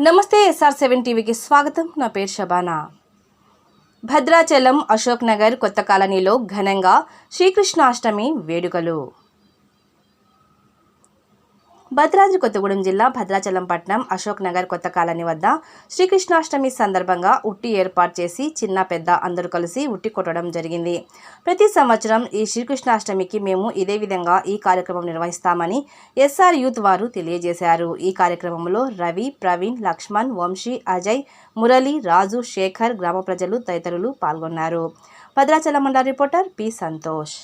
నమస్తే SR seven టీవీకి స్వాగతం. నా పేరు షబానా భద్రాచలం అశోక్ నగర్ కొత్త కాలనీలో ఘనంగా శ్రీకృష్ణాష్టమి వేడుకలు. భద్రాద్రి కొత్తగూడెం జిల్లా భద్రాచలం పట్నం అశోక్ నగర్ కొత్త కాలనీ వద్ద శ్రీకృష్ణాష్టమి సందర్భంగా ఉట్టి ఏర్పాటు చేసి చిన్న పెద్ద అందరూ కలిసి ఉట్టి కొట్టడం జరిగింది. ప్రతి సంవత్సరం ఈ శ్రీకృష్ణాష్టమికి మేము ఇదే విధంగా ఈ కార్యక్రమం నిర్వహిస్తామని ఎస్ఆర్ యూత్ వారు తెలియజేశారు. ఈ కార్యక్రమంలో రవి ప్రవీణ్ లక్ష్మణ్ వంశీ అజయ్ మురళి రాజు శేఖర్ గ్రామ ప్రజలు తదితరులు పాల్గొన్నారు. భద్రాచలం మండల రిపోర్టర్ పి సంతోష్.